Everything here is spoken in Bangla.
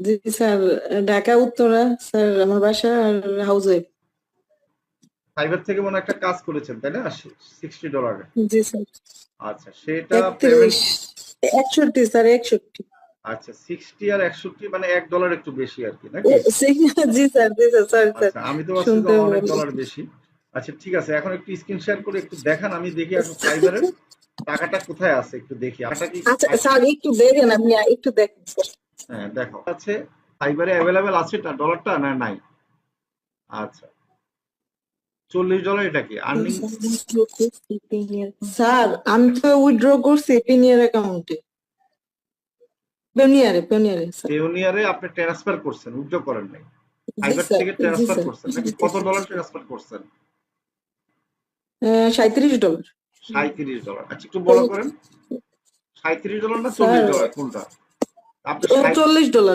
জি স্যার ঢাকা উত্তরা স্যার আমার বাসা আর হাউস ওয়াইফ ফাইবার থেকে মনে একটা কাজ করেছেন তাই না? সিক্সটি ডলারে জি স্যার। আচ্ছা সেটা পেমেন্ট একত্রিশ একষট্টি স্যার একষট্টি। আচ্ছা সিক্সটি আর একষট্টি মানে এক ডলার একটু বেশি আর কি নাকি? জি স্যার জি স্যার সরি স্যার। আচ্ছা আমি তো অনেক ডলার বেশি। আচ্ছা ঠিক আছে এখন একটু স্ক্রিন শেয়ার করে একটু দেখান আমি দেখি এখন ফাইবারের টাকাটা কোথায় আছে একটু দেখি। টাকাটা আচ্ছা স্যার একটু দেখেন আপনি একটু দেখেন স্যার। হ্যাঁ দেখো। আছে ফাইবারে অ্যাভেলেবেল আছে ডলারটা না নাই? আচ্ছা। চল্লিশ ডলার এটা কি? আর্নিং স্যার আমি তো উইথড্র করছি পেনিয়ার অ্যাকাউন্টে পেনিয়ারে পেনিয়ারে স্যার আপনি ট্রান্সফার করছেন উইথড্র করেন নাই। ফাইবার থেকে ট্রান্সফার করছেন নাকি কত ডলার ট্রান্সফার করছেন? সাঁত্রিশ ডলার সাঁত্রিশ ডলার আচ্ছা একটু বড় করেন। সাঁত্রিশ ডলার না চল্লিশ স্যার, ডলার কোনটা? আপনি চল্লিশ ডলার।